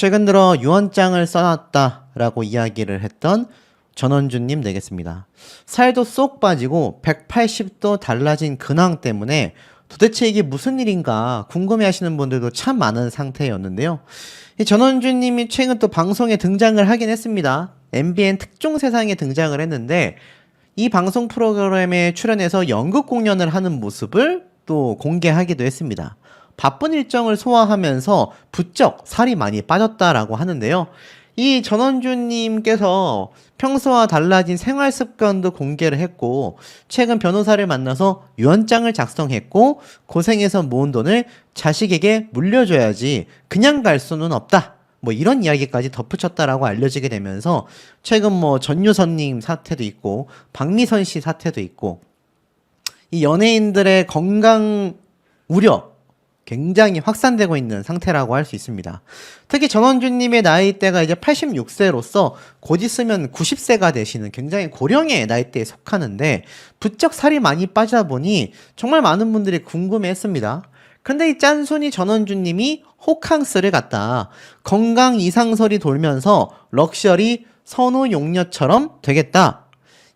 최근 들어 유언장을 써놨다라고 이야기를 했던 전원주님 되겠습니다. 살도 쏙 빠지고 180도 달라진 근황 때문에 도대체 이게 무슨 일인가 궁금해 하시는 분들도 참 많은 상태였는데요. 이 전원주님이 최근 또 방송에 등장을 하긴 했습니다. MBN 특종 세상에 등장을 했는데 이 방송 프로그램에 출연해서 연극 공연을 하는 모습을 또 공개하기도 했습니다. 바쁜 일정을 소화하면서 부쩍 살이 많이 빠졌다라고 하는데요. 이 전원주님께서 평소와 달라진 생활 습관도 공개를 했고, 최근 변호사를 만나서 유언장을 작성했고, 고생해서 모은 돈을 자식에게 물려줘야지 그냥 갈 수는 없다. 뭐 이런 이야기까지 덧붙였다라고 알려지게 되면서 최근 뭐 전유선님 사태도 있고 박미선 씨 사태도 있고 이 연예인들의 건강 우려 굉장히 확산되고 있는 상태라고 할 수 있습니다. 특히 전원주님의 나이대가 이제 86세로서 곧 있으면 90세가 되시는 굉장히 고령의 나이대에 속하는데 부쩍 살이 많이 빠지다 보니 정말 많은 분들이 궁금해 했습니다. 근데 이 짠순이 전원주님이 호캉스를 갔다. 건강 이상설이 돌면서 럭셔리 선우용녀처럼 되겠다.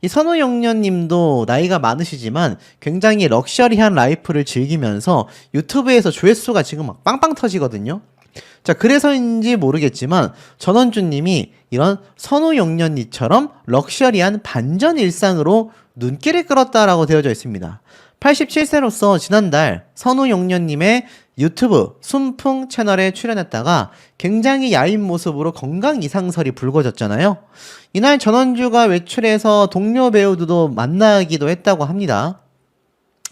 이 선우용녀님도 나이가 많으시지만 굉장히 럭셔리한 라이프를 즐기면서 유튜브에서 조회수가 지금 막 빵빵 터지거든요. 자, 그래서인지 모르겠지만 전원주님이 이런 선우용녀님처럼 럭셔리한 반전 일상으로 눈길을 끌었다라고 되어져 있습니다. 87세로서 지난달 선우용녀님의 유튜브 순풍 채널에 출연했다가 굉장히 야인 모습으로 건강 이상설이 불거졌잖아요. 이날 전원주가 외출해서 동료 배우들도 만나기도 했다고 합니다.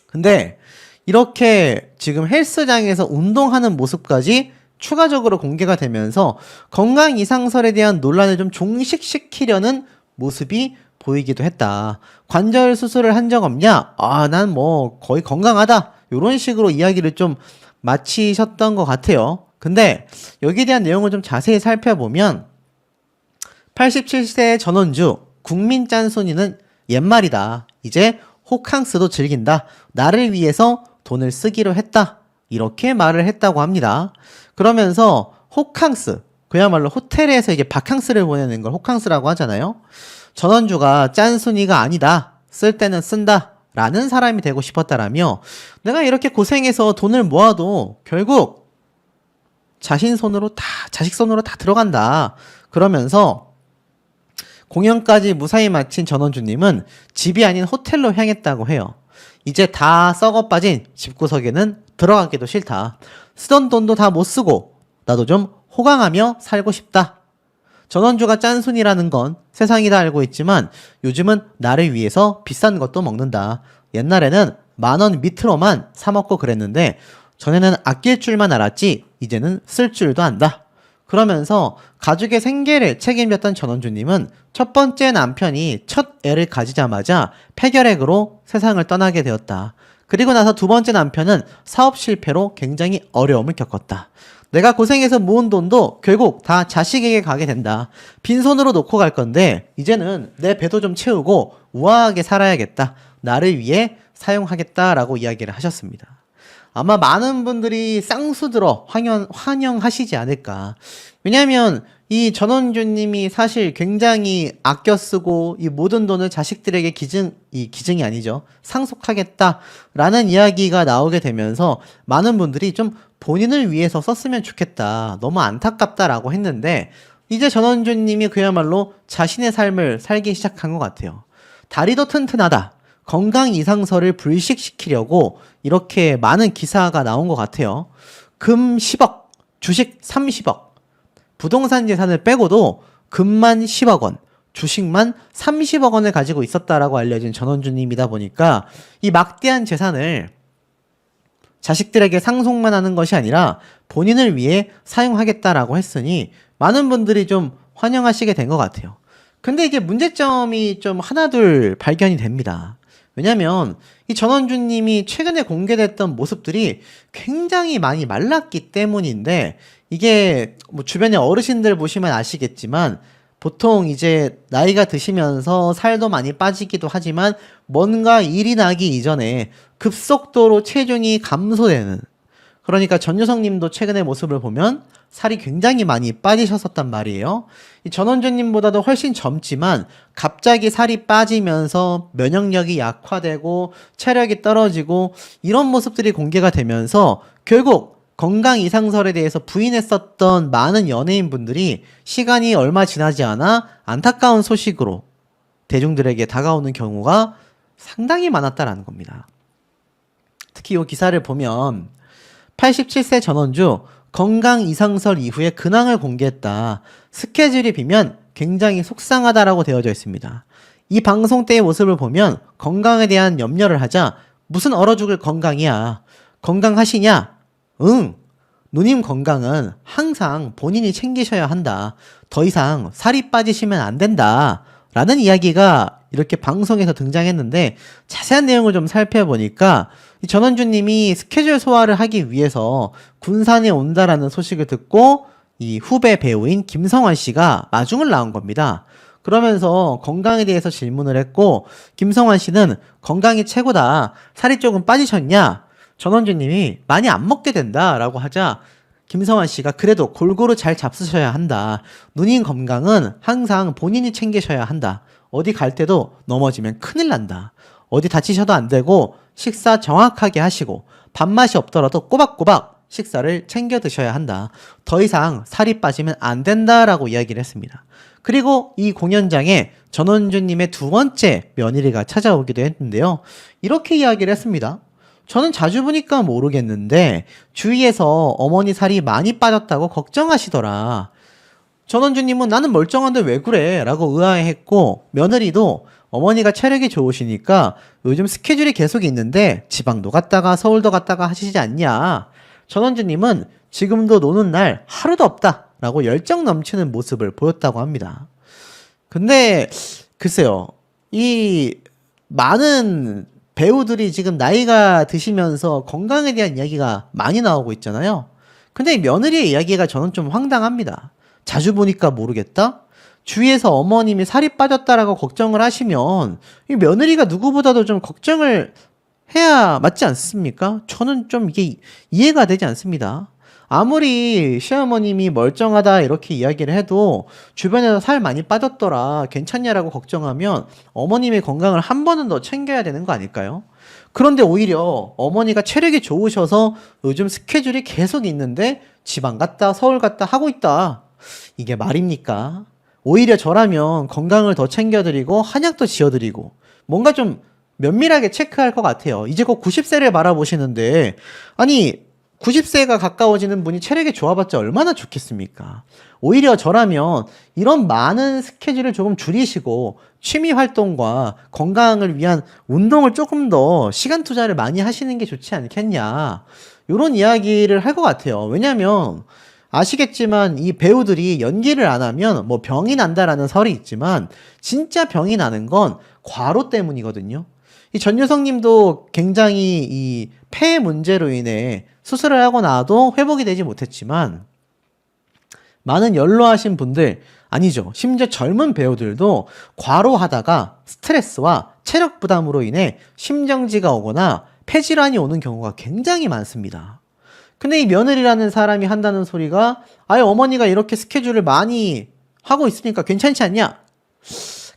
근데 이렇게 지금 헬스장에서 운동하는 모습까지 추가적으로 공개가 되면서 건강 이상설에 대한 논란을 좀 종식시키려는 모습이 보이기도 했다. 관절 수술을 한 적 없냐? 아, 난 뭐 거의 건강하다. 이런 식으로 이야기를 좀 마치셨던 것 같아요. 근데 여기에 대한 내용을 좀 자세히 살펴보면 87세 전원주 국민 짠순이는 옛말이다. 이제 호캉스도 즐긴다. 나를 위해서 돈을 쓰기로 했다. 이렇게 말을 했다고 합니다. 그러면서 호캉스, 그야말로 호텔에서 이제 바캉스를 보내는 걸 호캉스라고 하잖아요. 전원주가 짠순이가 아니다. 쓸 때는 쓴다. 라는 사람이 되고 싶었다라며 내가 이렇게 고생해서 돈을 모아도 결국 자신 손으로 다, 자식 손으로 다 들어간다. 그러면서 공연까지 무사히 마친 전원주님은 집이 아닌 호텔로 향했다고 해요. 이제 다 썩어 빠진 집구석에는 들어가기도 싫다. 쓰던 돈도 다 못 쓰고 나도 좀 호강하며 살고 싶다. 전원주가 짠순이라는 건 세상이 다 알고 있지만 요즘은 나를 위해서 비싼 것도 먹는다. 옛날에는 만 원 밑으로만 사먹고 그랬는데 전에는 아낄 줄만 알았지 이제는 쓸 줄도 안다. 그러면서 가족의 생계를 책임졌던 전원주님은 첫 번째 남편이 첫 애를 가지자마자 폐결핵으로 세상을 떠나게 되었다. 그리고 나서 두 번째 남편은 사업 실패로 굉장히 어려움을 겪었다. 내가 고생해서 모은 돈도 결국 다 자식에게 가게 된다. 빈손으로 놓고 갈 건데 이제는 내 배도 좀 채우고 우아하게 살아야겠다. 나를 위해 사용하겠다라고 이야기를 하셨습니다. 아마 많은 분들이 쌍수 들어 환영, 환영하시지 않을까. 왜냐면 이 전원주님이 사실 굉장히 아껴 쓰고 이 모든 돈을 자식들에게 기증, 이 기증이 아니죠. 상속하겠다라는 이야기가 나오게 되면서 많은 분들이 좀 본인을 위해서 썼으면 좋겠다. 너무 안타깝다라고 했는데 이제 전원주님이 그야말로 자신의 삶을 살기 시작한 것 같아요. 다리도 튼튼하다. 건강 이상설을 불식시키려고 이렇게 많은 기사가 나온 것 같아요. 금 10억, 주식 30억, 부동산 재산을 빼고도 금만 10억 원, 주식만 30억 원을 가지고 있었다라고 알려진 전원주님이다 보니까 이 막대한 재산을 자식들에게 상속만 하는 것이 아니라 본인을 위해 사용하겠다라고 했으니 많은 분들이 좀 환영하시게 된 것 같아요. 근데 이게 문제점이 좀 하나둘 발견이 됩니다. 왜냐면 이 전원주님이 최근에 공개됐던 모습들이 굉장히 많이 말랐기 때문인데 이게 뭐 주변에 어르신들 보시면 아시겠지만 보통 이제 나이가 드시면서 살도 많이 빠지기도 하지만 뭔가 일이 나기 이전에 급속도로 체중이 감소되는 그러니까 전유성 님도 최근의 모습을 보면 살이 굉장히 많이 빠지셨었단 말이에요. 이 전원주님보다도 훨씬 젊지만 갑자기 살이 빠지면서 면역력이 약화되고 체력이 떨어지고 이런 모습들이 공개가 되면서 결국 건강 이상설에 대해서 부인했었던 많은 연예인분들이 시간이 얼마 지나지 않아 안타까운 소식으로 대중들에게 다가오는 경우가 상당히 많았다라는 겁니다. 특히 이 기사를 보면 87세 전원주 건강 이상설 이후에 근황을 공개했다. 스케줄이 비면 굉장히 속상하다라고 되어져 있습니다. 이 방송 때의 모습을 보면 건강에 대한 염려를 하자 무슨 얼어 죽을 건강이야. 건강하시냐? 응. 누님 건강은 항상 본인이 챙기셔야 한다. 더 이상 살이 빠지시면 안 된다. 라는 이야기가 이렇게 방송에서 등장했는데 자세한 내용을 좀 살펴보니까 이 전원주님이 스케줄 소화를 하기 위해서 군산에 온다라는 소식을 듣고 이 후배 배우인 김성환 씨가 마중을 나온 겁니다. 그러면서 건강에 대해서 질문을 했고 김성환 씨는 건강이 최고다. 살이 조금 빠지셨냐? 전원주님이 많이 안 먹게 된다라고 하자 김성환 씨가 그래도 골고루 잘 잡수셔야 한다. 누님 건강은 항상 본인이 챙기셔야 한다. 어디 갈 때도 넘어지면 큰일 난다. 어디 다치셔도 안 되고 식사 정확하게 하시고 밥맛이 없더라도 꼬박꼬박 식사를 챙겨 드셔야 한다. 더 이상 살이 빠지면 안 된다라고 이야기를 했습니다. 그리고 이 공연장에 전원주님의 두 번째 며느리가 찾아오기도 했는데요. 이렇게 이야기를 했습니다. 저는 자주 보니까 모르겠는데 주위에서 어머니 살이 많이 빠졌다고 걱정하시더라. 전원주님은 나는 멀쩡한데 왜 그래? 라고 의아해했고 며느리도 어머니가 체력이 좋으시니까 요즘 스케줄이 계속 있는데 지방도 갔다가 서울도 갔다가 하시지 않냐. 전원주님은 지금도 노는 날 하루도 없다. 라고 열정 넘치는 모습을 보였다고 합니다. 근데 글쎄요. 이 많은 배우들이 지금 나이가 드시면서 건강에 대한 이야기가 많이 나오고 있잖아요. 근데 이 며느리의 이야기가 저는 좀 황당합니다. 자주 보니까 모르겠다? 주위에서 어머님이 살이 빠졌다라고 걱정을 하시면 이 며느리가 누구보다도 좀 걱정을 해야 맞지 않습니까? 저는 좀 이게 이해가 되지 않습니다. 아무리 시어머님이 멀쩡하다 이렇게 이야기를 해도 주변에서 살 많이 빠졌더라 괜찮냐라고 걱정하면 어머님의 건강을 한 번은 더 챙겨야 되는 거 아닐까요? 그런데 오히려 어머니가 체력이 좋으셔서 요즘 스케줄이 계속 있는데 지방 갔다 서울 갔다 하고 있다. 이게 말입니까? 오히려 저라면 건강을 더 챙겨드리고 한약도 지어드리고 뭔가 좀 면밀하게 체크할 것 같아요. 이제 곧 90세를 바라보시는데 아니 90세가 가까워지는 분이 체력이 좋아봤자 얼마나 좋겠습니까? 오히려 저라면 이런 많은 스케줄을 조금 줄이시고 취미 활동과 건강을 위한 운동을 조금 더 시간 투자를 많이 하시는 게 좋지 않겠냐. 이런 이야기를 할 것 같아요. 왜냐면 아시겠지만 이 배우들이 연기를 안 하면 뭐 병이 난다라는 설이 있지만 진짜 병이 나는 건 과로 때문이거든요. 이 전유성 님도 굉장히 이 폐 문제로 인해 수술을 하고 나도 회복이 되지 못했지만 많은 연로하신 분들 아니죠. 심지어 젊은 배우들도 과로하다가 스트레스와 체력 부담으로 인해 심정지가 오거나 폐질환이 오는 경우가 굉장히 많습니다. 근데 이 며느리라는 사람이 한다는 소리가 아예 어머니가 이렇게 스케줄을 많이 하고 있으니까 괜찮지 않냐?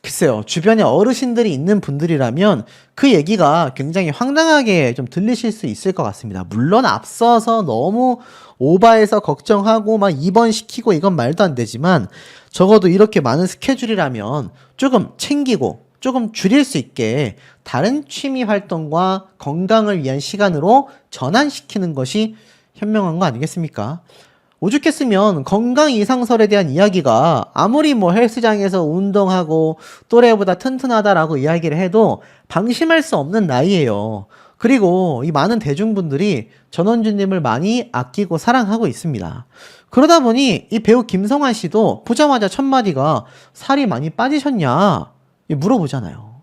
글쎄요, 주변에 어르신들이 있는 분들이라면 그 얘기가 굉장히 황당하게 좀 들리실 수 있을 것 같습니다. 물론 앞서서 너무 오바해서 걱정하고 막 입원시키고 이건 말도 안 되지만 적어도 이렇게 많은 스케줄이라면 조금 챙기고 조금 줄일 수 있게 다른 취미 활동과 건강을 위한 시간으로 전환시키는 것이 현명한 거 아니겠습니까? 오죽했으면 건강 이상설에 대한 이야기가 아무리 뭐 헬스장에서 운동하고 또래보다 튼튼하다라고 이야기를 해도 방심할 수 없는 나이예요. 그리고 이 많은 대중분들이 전원주님을 많이 아끼고 사랑하고 있습니다. 그러다 보니 이 배우 김성환 씨도 보자마자 첫 마디가 살이 많이 빠지셨냐 물어보잖아요.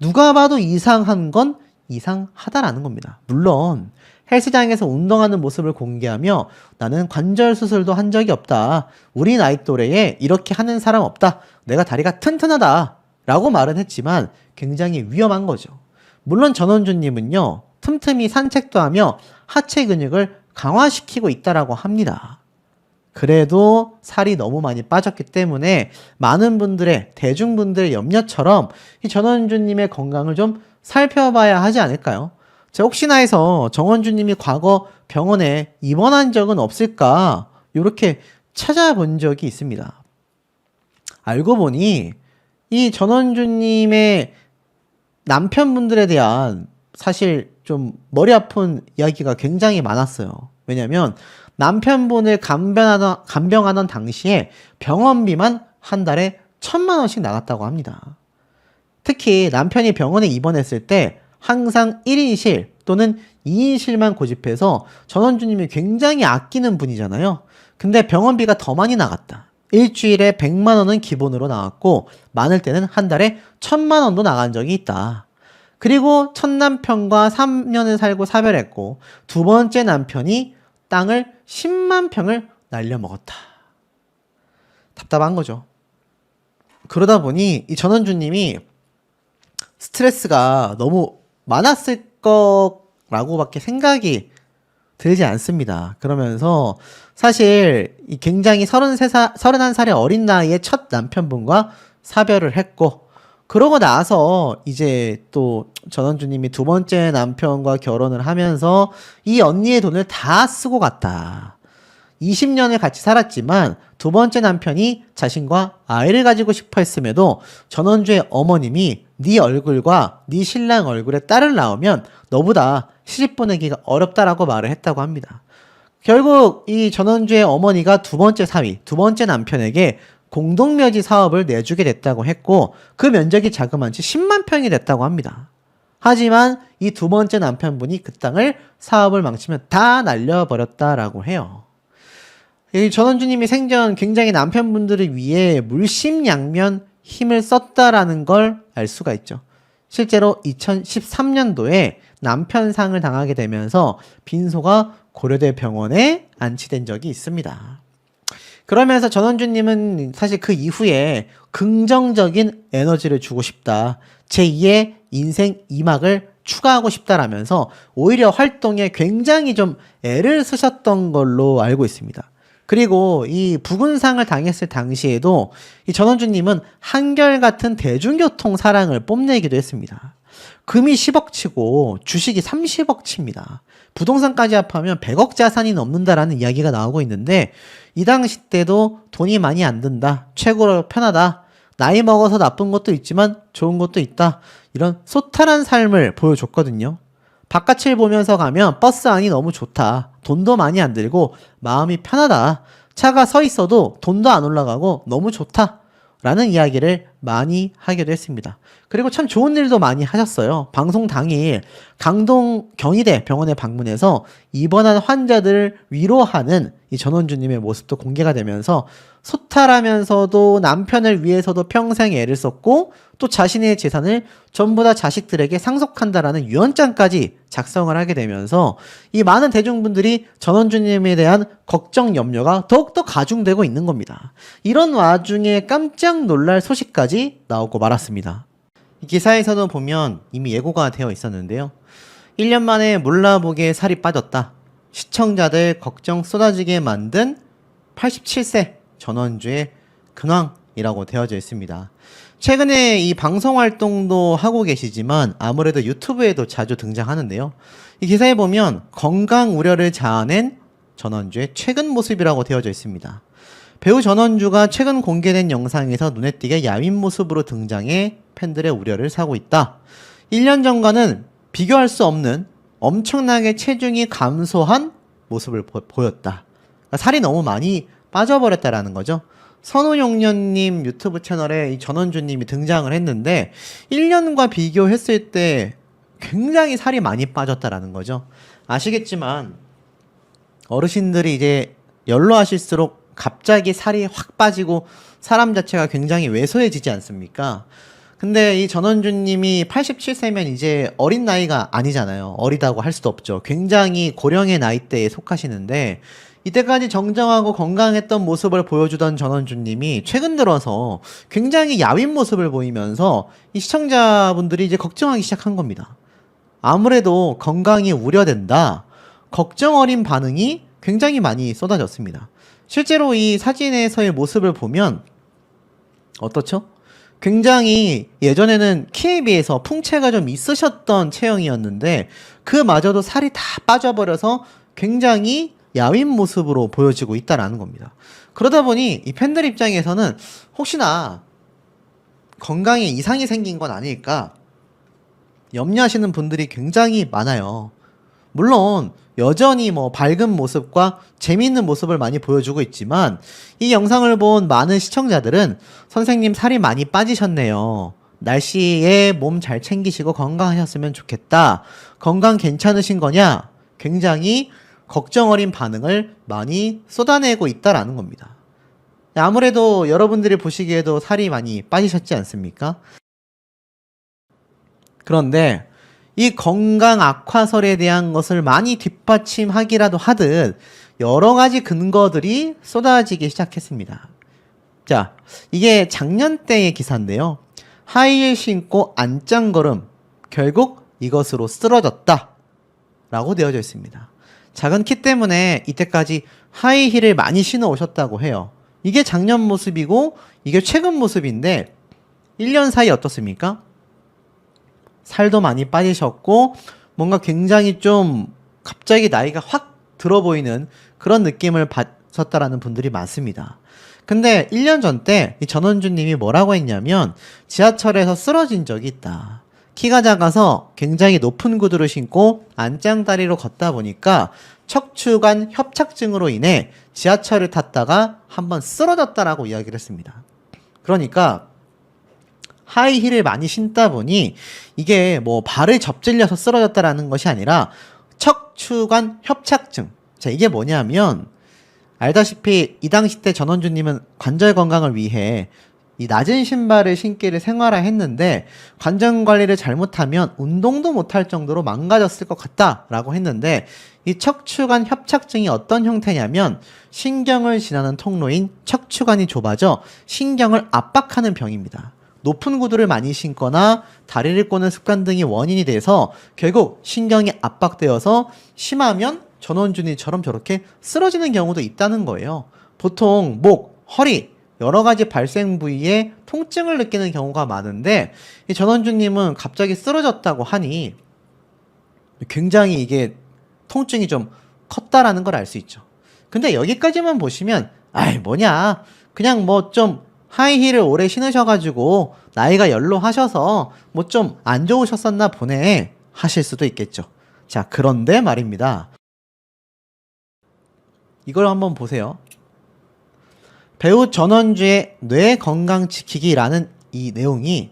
누가 봐도 이상한 건 이상하다라는 겁니다. 물론 헬스장에서 운동하는 모습을 공개하며 나는 관절 수술도 한 적이 없다. 우리 나이 또래에 이렇게 하는 사람 없다. 내가 다리가 튼튼하다. 라고 말은 했지만 굉장히 위험한 거죠. 물론 전원주님은요, 틈틈이 산책도 하며 하체 근육을 강화시키고 있다라고 합니다. 그래도 살이 너무 많이 빠졌기 때문에 많은 분들의 대중분들의 염려처럼 이 전원주님의 건강을 좀 살펴봐야 하지 않을까요? 제가 혹시나 해서 정원주님이 과거 병원에 입원한 적은 없을까 이렇게 찾아본 적이 있습니다. 알고 보니 이 전원주님의 남편분들에 대한 사실 좀 머리 아픈 이야기가 굉장히 많았어요. 왜냐면 남편분을 간병하던, 간병하던 당시에 병원비만 한 달에 천만 원씩 나갔다고 합니다. 특히 남편이 병원에 입원했을 때 항상 1인실 또는 2인실만 고집해서 전원주님이 굉장히 아끼는 분이잖아요. 근데 병원비가 더 많이 나갔다. 일주일에 100만 원은 기본으로 나왔고 많을 때는 한 달에 1000만 원도 나간 적이 있다. 그리고 첫 남편과 3년을 살고 사별했고 두 번째 남편이 땅을 10만 평을 날려먹었다. 답답한 거죠. 그러다 보니 이 전원주님이 스트레스가 너무 많았을 거라고밖에 생각이 들지 않습니다. 그러면서 사실 이 굉장히 33살, 31살의 어린 나이에 첫 남편분과 사별을 했고 그러고 나서 이제 또 전원주님이 두 번째 남편과 결혼을 하면서 이 언니의 돈을 다 쓰고 갔다. 20년을 같이 살았지만 두 번째 남편이 자신과 아이를 가지고 싶어 했음에도 전원주의 어머님이 네 얼굴과 네 신랑 얼굴에 딸을 낳으면 너보다 시집 보내기가 어렵다라고 말을 했다고 합니다. 결국 이 전원주의 어머니가 두 번째 사위, 두 번째 남편에게 공동묘지 사업을 내주게 됐다고 했고 그 면적이 자그만치 10만 평이 됐다고 합니다. 하지만 이 두 번째 남편분이 그 땅을 사업을 망치면 다 날려버렸다라고 해요. 이 전원주님이 생전 굉장히 남편분들을 위해 물심양면 힘을 썼다라는 걸 알 수가 있죠. 실제로 2013년도에 남편상을 당하게 되면서 빈소가 고려대 병원에 안치된 적이 있습니다. 그러면서 전원주님은 사실 그 이후에 긍정적인 에너지를 주고 싶다. 제2의 인생 2막을 추가하고 싶다라면서 오히려 활동에 굉장히 좀 애를 쓰셨던 걸로 알고 있습니다. 그리고 이 부근상을 당했을 당시에도 이 전원주님은 한결같은 대중교통 사랑을 뽐내기도 했습니다. 금이 10억 치고 주식이 30억 칩니다. 부동산까지 합하면 100억 자산이 넘는다라는 이야기가 나오고 있는데 이 당시 때도 돈이 많이 안 든다. 최고로 편하다. 나이 먹어서 나쁜 것도 있지만 좋은 것도 있다. 이런 소탈한 삶을 보여줬거든요. 바깥을 보면서 가면 버스 안이 너무 좋다. 돈도 많이 안 들고 마음이 편하다. 차가 서 있어도 돈도 안 올라가고 너무 좋다. 라는 이야기를 많이 하기도 했습니다. 그리고 참 좋은 일도 많이 하셨어요. 방송 당일 강동 경희대 병원에 방문해서 입원한 환자들을 위로하는 이 전원주님의 모습도 공개가 되면서 소탈하면서도 남편을 위해서도 평생 애를 썼고 또 자신의 재산을 전부 다 자식들에게 상속한다라는 유언장까지 작성을 하게 되면서 이 많은 대중분들이 전원주님에 대한 걱정 염려가 더욱더 가중되고 있는 겁니다. 이런 와중에 깜짝 놀랄 소식까지 나오고 말았습니다. 이 기사에서도 보면 이미 예고가 되어 있었는데요. 1년 만에 몰라보게 살이 빠졌다. 시청자들 걱정 쏟아지게 만든 87세 전원주의 근황이라고 되어져 있습니다. 최근에 이 방송 활동도 하고 계시지만 아무래도 유튜브에도 자주 등장하는데요. 이 기사에 보면 건강 우려를 자아낸 전원주의 최근 모습이라고 되어져 있습니다. 배우 전원주가 최근 공개된 영상에서 눈에 띄게 야윈 모습으로 등장해 팬들의 우려를 사고 있다. 1년 전과는 비교할 수 없는 엄청나게 체중이 감소한 모습을 보, 였다 그러니까 살이 너무 많이 빠져버렸다라는 거죠. 선우용년님 유튜브 채널에 이 전원주님이 등장을 했는데 1년과 비교했을 때 굉장히 살이 많이 빠졌다라는 거죠. 아시겠지만 어르신들이 이제 연로하실수록 갑자기 살이 확 빠지고 사람 자체가 굉장히 왜소해지지 않습니까? 근데 이 전원주님이 87세면 이제 어린 나이가 아니잖아요. 어리다고 할 수도 없죠. 굉장히 고령의 나이대에 속하시는데 이때까지 정정하고 건강했던 모습을 보여주던 전원주님이 최근 들어서 굉장히 야윈 모습을 보이면서 이 시청자분들이 이제 걱정하기 시작한 겁니다. 아무래도 건강이 우려된다. 걱정 어린 반응이 굉장히 많이 쏟아졌습니다. 실제로 이 사진에서의 모습을 보면 어떻죠? 굉장히 예전에는 키에 비해서 풍채가 좀 있으셨던 체형이었는데 그마저도 살이 다 빠져버려서 굉장히 야윈 모습으로 보여지고 있다라는 겁니다. 그러다 보니 이 팬들 입장에서는 혹시나 건강에 이상이 생긴 건 아닐까 염려하시는 분들이 굉장히 많아요. 물론 여전히 뭐 밝은 모습과 재미있는 모습을 많이 보여주고 있지만 이 영상을 본 많은 시청자들은 선생님 살이 많이 빠지셨네요. 날씨에 몸 잘 챙기시고 건강하셨으면 좋겠다. 건강 괜찮으신 거냐? 굉장히 걱정 어린 반응을 많이 쏟아내고 있다라는 겁니다. 아무래도 여러분들이 보시기에도 살이 많이 빠지셨지 않습니까? 그런데 이 건강 악화설에 대한 것을 많이 뒷받침하기라도 하듯 여러 가지 근거들이 쏟아지기 시작했습니다. 자, 이게 작년 때의 기사인데요. 하이힐 신고 안짱걸음, 결국 이것으로 쓰러졌다. 라고 되어져 있습니다. 작은 키 때문에 이때까지 하이힐을 많이 신어 오셨다고 해요. 이게 작년 모습이고, 이게 최근 모습인데, 1년 사이 어떻습니까? 살도 많이 빠지셨고 뭔가 굉장히 좀 갑자기 나이가 확 들어 보이는 그런 느낌을 받았다라는 분들이 많습니다. 근데 1년 전 때 이 전원주 님이 뭐라고 했냐면 지하철에서 쓰러진 적이 있다. 키가 작아서 굉장히 높은 구두를 신고 안짱다리로 걷다 보니까 척추관 협착증으로 인해 지하철을 탔다가 한번 쓰러졌다라고 이야기를 했습니다. 그러니까 하이힐을 많이 신다 보니 이게 뭐 발을 접질려서 쓰러졌다라는 것이 아니라 척추관 협착증. 자, 이게 뭐냐면 알다시피 이 당시 때 전원주님은 관절 건강을 위해 이 낮은 신발을 신기를 생활화했는데 관절 관리를 잘못하면 운동도 못할 정도로 망가졌을 것 같다라고 했는데 이 척추관 협착증이 어떤 형태냐면 신경을 지나는 통로인 척추관이 좁아져 신경을 압박하는 병입니다. 높은 구두를 많이 신거나 다리를 꼬는 습관 등이 원인이 돼서 결국 신경이 압박되어서 심하면 전원준이처럼 저렇게 쓰러지는 경우도 있다는 거예요. 보통 목, 허리, 여러 가지 발생 부위에 통증을 느끼는 경우가 많은데 이 전원주님은 갑자기 쓰러졌다고 하니 굉장히 이게 통증이 좀 컸다라는 걸 알 수 있죠. 근데 여기까지만 보시면 아이 뭐냐 그냥 뭐 좀 하이힐을 오래 신으셔가지고 나이가 연로하셔서 뭐 좀 안 좋으셨었나 보네 하실 수도 있겠죠. 자, 그런데 말입니다. 이걸 한번 보세요. 배우 전원주의 뇌 건강 지키기라는 이 내용이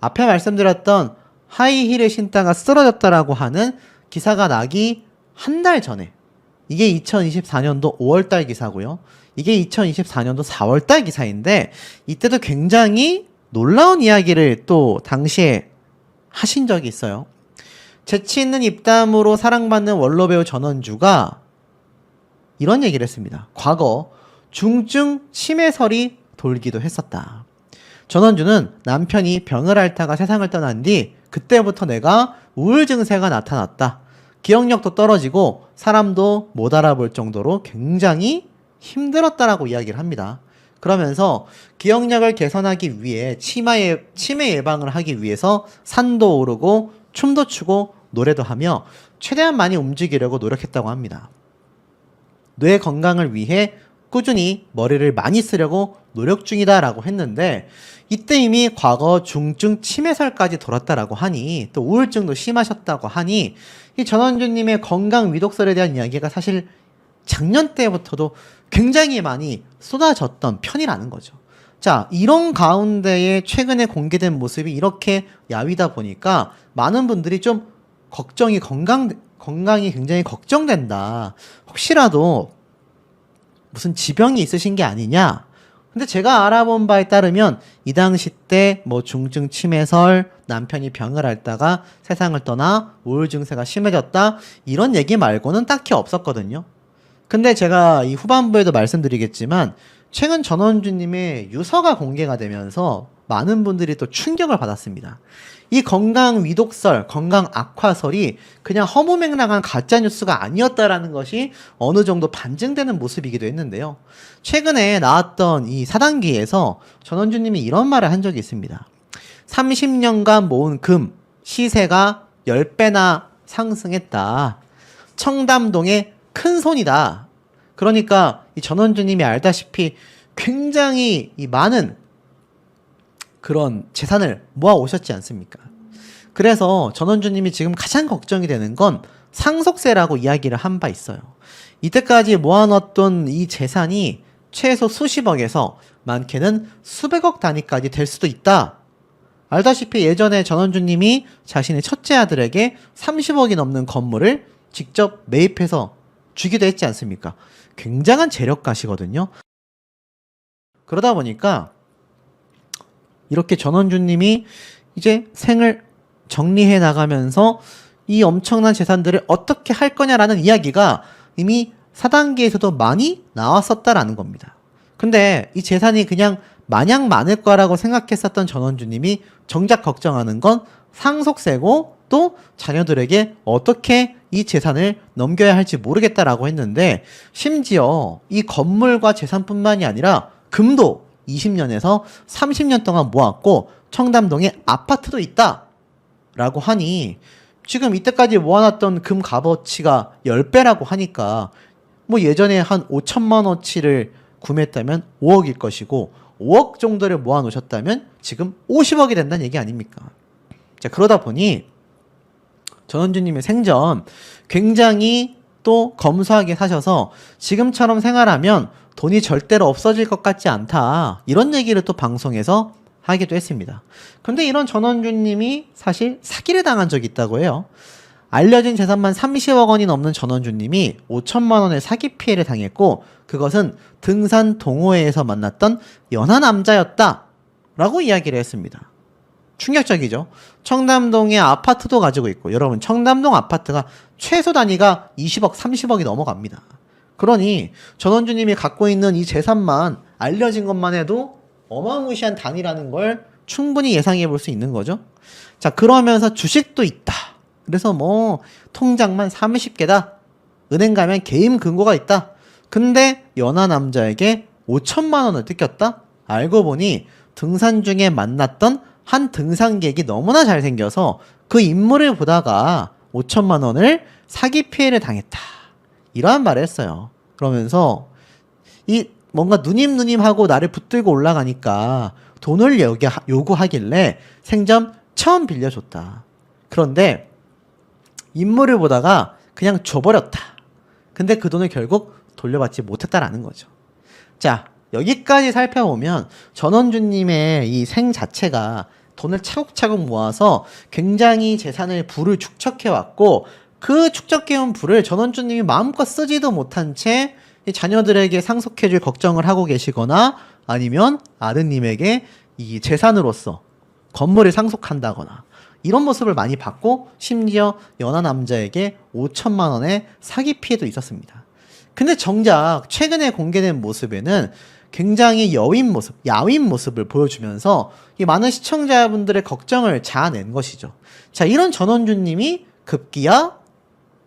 앞에 말씀드렸던 하이힐을 신다가 쓰러졌다라고 하는 기사가 나기 한 달 전에 이게 2024년도 5월달 기사고요. 이게 2024년도 4월달 기사인데 이때도 굉장히 놀라운 이야기를 또 당시에 하신 적이 있어요. 재치 있는 입담으로 사랑받는 원로 배우 전원주가 이런 얘기를 했습니다. 과거 중증 치매설이 돌기도 했었다. 전원주는 남편이 병을 앓다가 세상을 떠난 뒤 그때부터 내가 우울 증세가 나타났다. 기억력도 떨어지고 사람도 못 알아볼 정도로 굉장히 힘들었다라고 이야기를 합니다. 그러면서 기억력을 개선하기 위해 치마에, 치매 예방을 하기 위해서 산도 오르고 춤도 추고 노래도 하며 최대한 많이 움직이려고 노력했다고 합니다. 뇌 건강을 위해 꾸준히 머리를 많이 쓰려고 노력 중이다라고 했는데 이때 이미 과거 중증 치매설까지 돌았다라고 하니 또 우울증도 심하셨다고 하니 이 전원주님의 건강 위독설에 대한 이야기가 사실 작년 때부터도 굉장히 많이 쏟아졌던 편이라는 거죠. 자, 이런 가운데에 최근에 공개된 모습이 이렇게 야위다 보니까 많은 분들이 좀 걱정이 건강, 건강이 굉장히 걱정된다. 혹시라도 무슨 지병이 있으신 게 아니냐? 근데 제가 알아본 바에 따르면 이 당시 때 뭐 중증 치매설, 남편이 병을 앓다가 세상을 떠나 우울 증세가 심해졌다 이런 얘기 말고는 딱히 없었거든요. 근데 제가 이 후반부에도 말씀드리겠지만 최근 전원주님의 유서가 공개가 되면서 많은 분들이 또 충격을 받았습니다. 이 건강 위독설, 건강 악화설이 그냥 허무맹랑한 가짜 뉴스가 아니었다라는 것이 어느 정도 반증되는 모습이기도 했는데요. 최근에 나왔던 이 사단기에서 전원주님이 이런 말을 한 적이 있습니다. 30년간 모은 금 시세가 10배나 상승했다. 청담동의 큰 손이다. 그러니까 이 전원주님이 알다시피 굉장히 이 많은 그런 재산을 모아 오셨지 않습니까? 그래서 전원주님이 지금 가장 걱정이 되는 건 상속세라고 이야기를 한 바 있어요. 이때까지 모아놨던 이 재산이 최소 수십억에서 많게는 수백억 단위까지 될 수도 있다. 알다시피 예전에 전원주님이 자신의 첫째 아들에게 30억이 넘는 건물을 직접 매입해서 주기도 했지 않습니까? 굉장한 재력가시거든요. 그러다 보니까 이렇게 전원주님이 이제 생을 정리해 나가면서 이 엄청난 재산들을 어떻게 할 거냐라는 이야기가 이미 4단계에서도 많이 나왔었다라는 겁니다. 근데 이 재산이 그냥 마냥 많을 거라고 생각했었던 전원주님이 정작 걱정하는 건 상속세고 또 자녀들에게 어떻게 이 재산을 넘겨야 할지 모르겠다라고 했는데 심지어 이 건물과 재산뿐만이 아니라 금도 20년에서 30년 동안 모았고 청담동에 아파트도 있다 라고 하니 지금 이때까지 모아놨던 금 값어치가 10배라고 하니까 뭐 예전에 한 5천만 원치를 구매했다면 5억일 것이고 5억 정도를 모아 놓으셨다면 지금 50억이 된다는 얘기 아닙니까? 자, 그러다 보니 전원주님의 생전 굉장히 또 검소하게 사셔서 지금처럼 생활하면 돈이 절대로 없어질 것 같지 않다. 이런 얘기를 또 방송에서 하기도 했습니다. 근데 이런 전원주님이 사실 사기를 당한 적이 있다고 해요. 알려진 재산만 30억 원이 넘는 전원주님이 5천만 원의 사기 피해를 당했고 그것은 등산 동호회에서 만났던 연하 남자였다. 라고 이야기를 했습니다. 충격적이죠. 청담동에 아파트도 가지고 있고 여러분 청담동 아파트가 최소 단위가 20억, 30억이 넘어갑니다. 그러니 전원주님이 갖고 있는 이 재산만 알려진 것만 해도 어마무시한 단위라는 걸 충분히 예상해 볼 수 있는 거죠. 자, 그러면서 주식도 있다. 그래서 뭐 통장만 30개다. 은행 가면 개임 금고가 있다. 근데 연하 남자에게 5천만 원을 뜯겼다? 알고 보니 등산 중에 만났던 한 등산객이 너무나 잘생겨서 그 인물을 보다가 5천만 원을 사기 피해를 당했다. 이러한 말을 했어요. 그러면서 이 뭔가 누님 누님 하고 나를 붙들고 올라가니까 돈을 요구- 요구하길래 생전 처음 빌려줬다. 그런데 인물을 보다가 그냥 줘버렸다. 근데 그 돈을 결국 돌려받지 못했다라는 거죠. 자, 여기까지 살펴보면 전원주님의 이 생 자체가 돈을 차곡차곡 모아서 굉장히 재산을 부를 축적해왔고 그 축적해온 부를 전원주님이 마음껏 쓰지도 못한 채이 자녀들에게 상속해줄 걱정을 하고 계시거나 아니면 아드님에게 이 재산으로서 건물을 상속한다거나 이런 모습을 많이 봤고 심지어 연하 남자에게 5천만 원의 사기 피해도 있었습니다. 근데 정작 최근에 공개된 모습에는 굉장히 여윈 모습, 야윈 모습을 보여주면서 이 많은 시청자분들의 걱정을 자아낸 것이죠. 자, 이런 전원주님이 급기야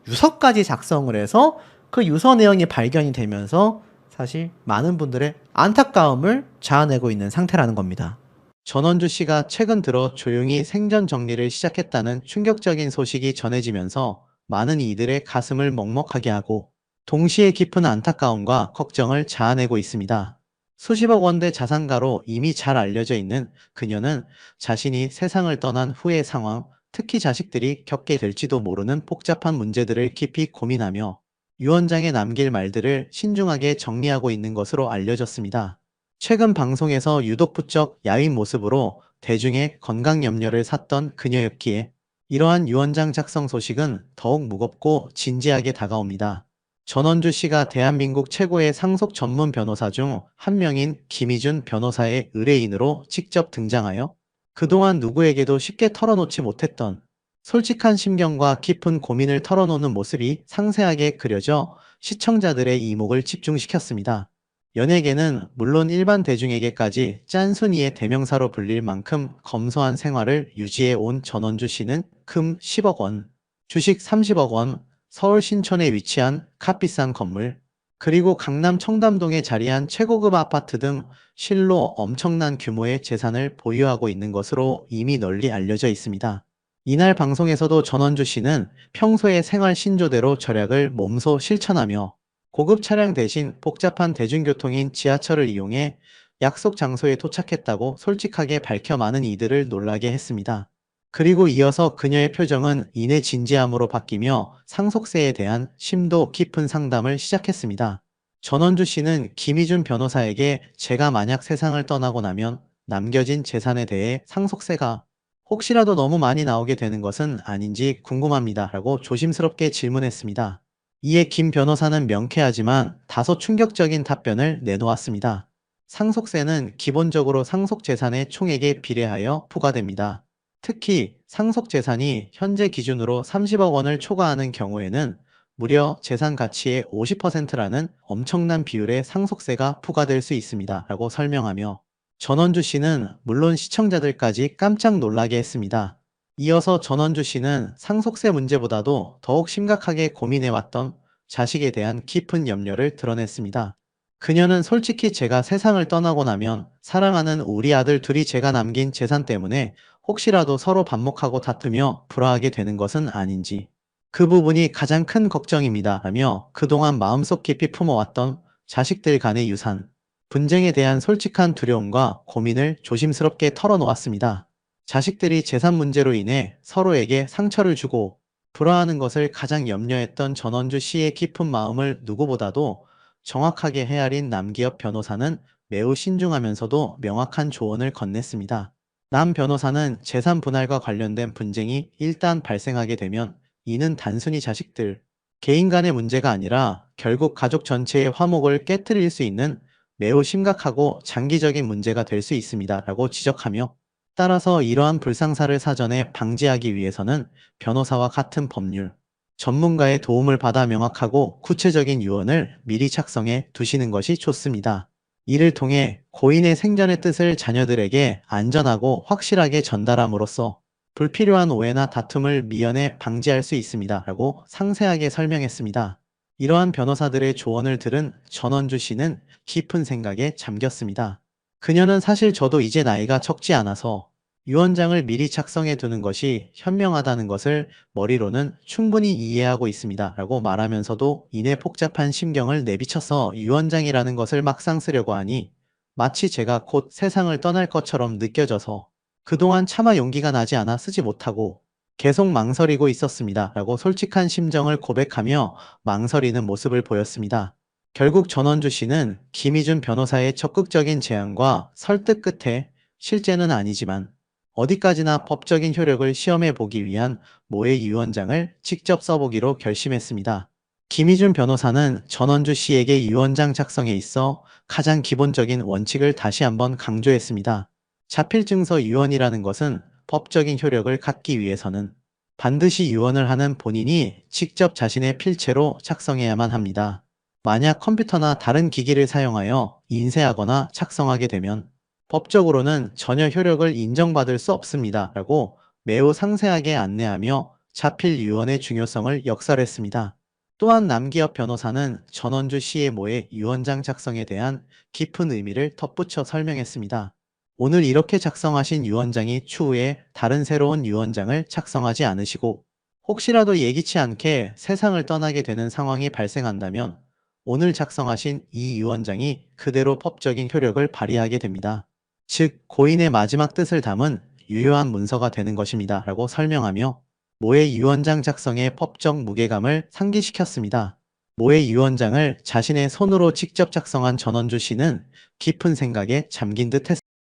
유서까지 작성을 해서 그 유서 내용이 발견이 되면서 사실 많은 분들의 안타까움을 자아내고 있는 상태라는 겁니다. 전원주 씨가 최근 들어 조용히 생전 정리를 시작했다는 충격적인 소식이 전해지면서 많은 이들의 가슴을 먹먹하게 하고 동시에 깊은 안타까움과 걱정을 자아내고 있습니다. 수십억 원대 자산가로 이미 잘 알려져 있는 그녀는 자신이 세상을 떠난 후의 상황, 특히 자식들이 겪게 될지도 모르는 복잡한 문제들을 깊이 고민하며 유언장에 남길 말들을 신중하게 정리하고 있는 것으로 알려졌습니다. 최근 방송에서 유독 부쩍 야윈 모습으로 대중의 건강 염려를 샀던 그녀였기에 이러한 유언장 작성 소식은 더욱 무겁고 진지하게 다가옵니다. 전원주 씨가 대한민국 최고의 상속 전문 변호사 중 한 명인 김희준 변호사의 의뢰인으로 직접 등장하여 그동안 누구에게도 쉽게 털어놓지 못했던 솔직한 심경과 깊은 고민을 털어놓는 모습이 상세하게 그려져 시청자들의 이목을 집중시켰습니다. 연예계는 물론 일반 대중에게까지 짠순이의 대명사로 불릴 만큼 검소한 생활을 유지해 온 전원주 씨는 금 10억 원, 주식 30억 원, 서울 신촌에 위치한 값비싼 건물, 그리고 강남 청담동에 자리한 최고급 아파트 등 실로 엄청난 규모의 재산을 보유하고 있는 것으로 이미 널리 알려져 있습니다. 이날 방송에서도 전원주 씨는 평소의 생활 신조대로 절약을 몸소 실천하며 고급 차량 대신 복잡한 대중교통인 지하철을 이용해 약속 장소에 도착했다고 솔직하게 밝혀 많은 이들을 놀라게 했습니다. 그리고 이어서 그녀의 표정은 이내 진지함으로 바뀌며 상속세에 대한 심도 깊은 상담을 시작했습니다. 전원주 씨는 김희준 변호사에게 제가 만약 세상을 떠나고 나면 남겨진 재산에 대해 상속세가 혹시라도 너무 많이 나오게 되는 것은 아닌지 궁금합니다. 라고 조심스럽게 질문했습니다. 이에 김 변호사는 명쾌하지만 다소 충격적인 답변을 내놓았습니다. 상속세는 기본적으로 상속 재산의 총액에 비례하여 부과됩니다. 특히 상속 재산이 현재 기준으로 30억 원을 초과하는 경우에는 무려 재산 가치의 50%라는 엄청난 비율의 상속세가 부과될 수 있습니다. 라고 설명하며 전원주 씨는 물론 시청자들까지 깜짝 놀라게 했습니다. 이어서 전원주 씨는 상속세 문제보다도 더욱 심각하게 고민해왔던 자식에 대한 깊은 염려를 드러냈습니다. 그녀는 솔직히 제가 세상을 떠나고 나면 사랑하는 우리 아들 둘이 제가 남긴 재산 때문에 혹시라도 서로 반목하고 다투며 불화하게 되는 것은 아닌지 그 부분이 가장 큰 걱정입니다. 라며 그동안 마음속 깊이 품어왔던 자식들 간의 유산, 분쟁에 대한 솔직한 두려움과 고민을 조심스럽게 털어놓았습니다. 자식들이 재산 문제로 인해 서로에게 상처를 주고 불화하는 것을 가장 염려했던 전원주 씨의 깊은 마음을 누구보다도 정확하게 헤아린 남기엽 변호사는 매우 신중하면서도 명확한 조언을 건넸습니다. 남 변호사는 재산 분할과 관련된 분쟁이 일단 발생하게 되면 이는 단순히 자식들, 개인 간의 문제가 아니라 결국 가족 전체의 화목을 깨뜨릴 수 있는 매우 심각하고 장기적인 문제가 될 수 있습니다. 라고 지적하며 따라서 이러한 불상사를 사전에 방지하기 위해서는 변호사와 같은 법률, 전문가의 도움을 받아 명확하고 구체적인 유언을 미리 작성해 두시는 것이 좋습니다. 이를 통해 고인의 생전의 뜻을 자녀들에게 안전하고 확실하게 전달함으로써 불필요한 오해나 다툼을 미연에 방지할 수 있습니다. 라고 상세하게 설명했습니다. 이러한 변호사들의 조언을 들은 전원주 씨는 깊은 생각에 잠겼습니다. 그녀는 사실 저도 이제 나이가 적지 않아서 유언장을 미리 작성해 두는 것이 현명하다는 것을 머리로는 충분히 이해하고 있습니다. 라고 말하면서도 이내 복잡한 심경을 내비쳐서 유언장이라는 것을 막상 쓰려고 하니 마치 제가 곧 세상을 떠날 것처럼 느껴져서 그동안 차마 용기가 나지 않아 쓰지 못하고 계속 망설이고 있었습니다. 라고 솔직한 심정을 고백하며 망설이는 모습을 보였습니다. 결국 전원주 씨는 김희준 변호사의 적극적인 제안과 설득 끝에 실제는 아니지만 어디까지나 법적인 효력을 시험해 보기 위한 모의 유언장을 직접 써보기로 결심했습니다. 김희준 변호사는 전원주 씨에게 유언장 작성에 있어 가장 기본적인 원칙을 다시 한번 강조했습니다. 자필 증서 유언이라는 것은 법적인 효력을 갖기 위해서는 반드시 유언을 하는 본인이 직접 자신의 필체로 작성해야만 합니다. 만약 컴퓨터나 다른 기기를 사용하여 인쇄하거나 작성하게 되면 법적으로는 전혀 효력을 인정받을 수 없습니다. 라고 매우 상세하게 안내하며 자필 유언의 중요성을 역설했습니다. 또한 남기엽 변호사는 전원주 씨의 모의 유언장 작성에 대한 깊은 의미를 덧붙여 설명했습니다. 오늘 이렇게 작성하신 유언장이 추후에 다른 새로운 유언장을 작성하지 않으시고 혹시라도 예기치 않게 세상을 떠나게 되는 상황이 발생한다면 오늘 작성하신 이 유언장이 그대로 법적인 효력을 발휘하게 됩니다. 즉, 고인의 마지막 뜻을 담은 유효한 문서가 되는 것입니다. 라고 설명하며 모의 유언장 작성의 법적 무게감을 상기시켰습니다. 모의 유언장을 자신의 손으로 직접 작성한 전원주 씨는 깊은 생각에 잠긴 듯 했습니다.